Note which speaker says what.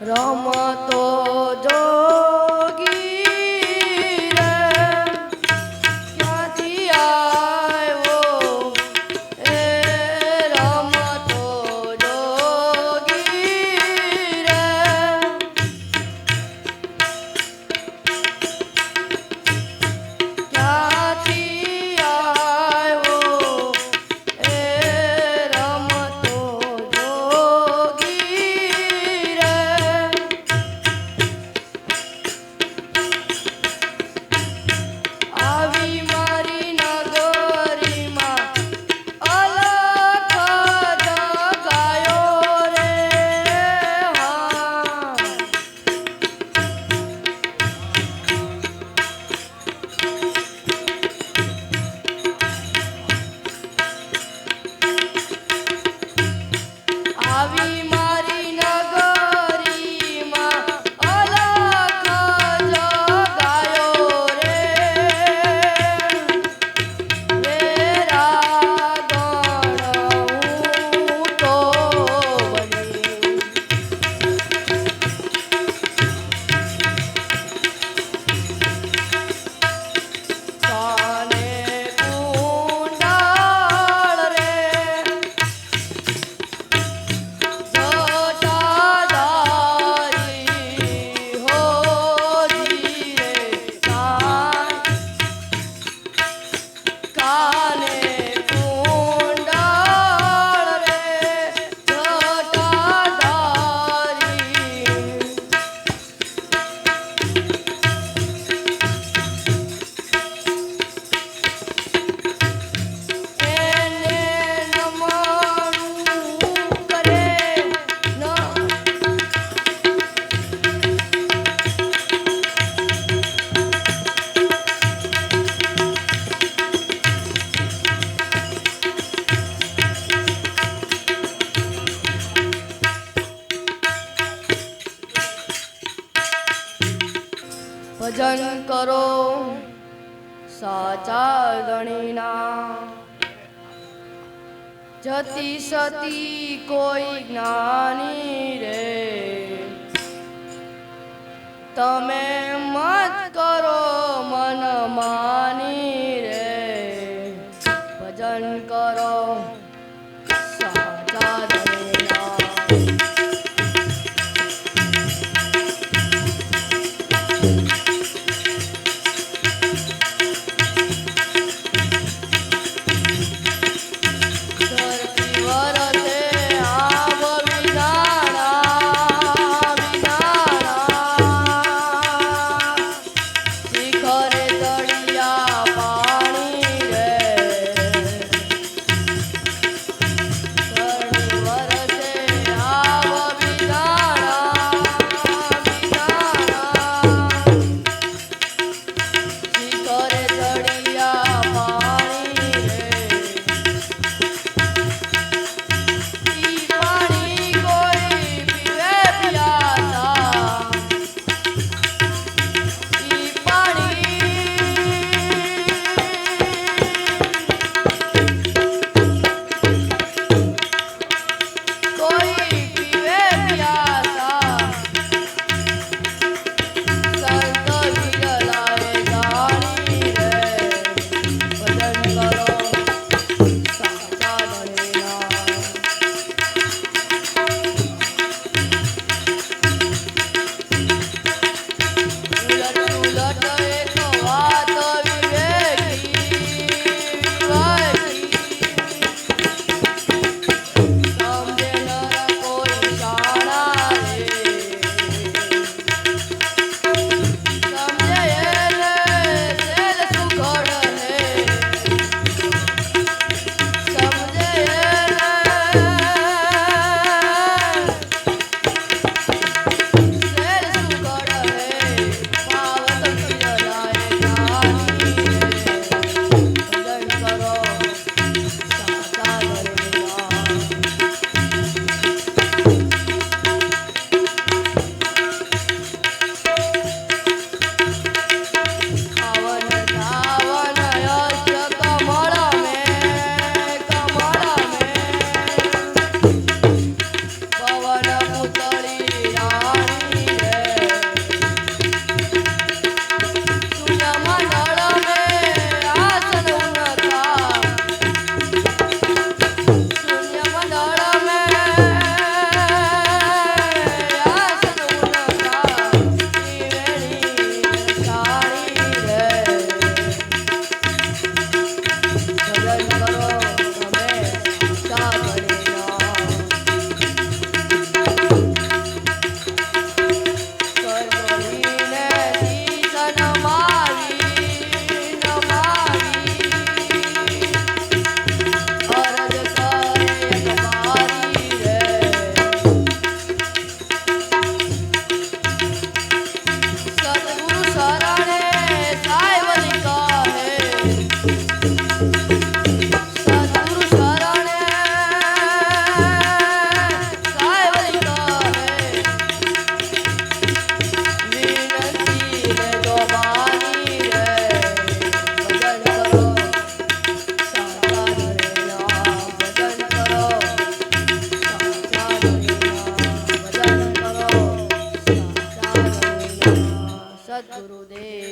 Speaker 1: રમતો જોગી ભજન કરો. સાચા ગણીના જતી સતી કોઈ જ્ઞાની રે. તમે મત કરો મન માની રે. ભજન કરો Thank you.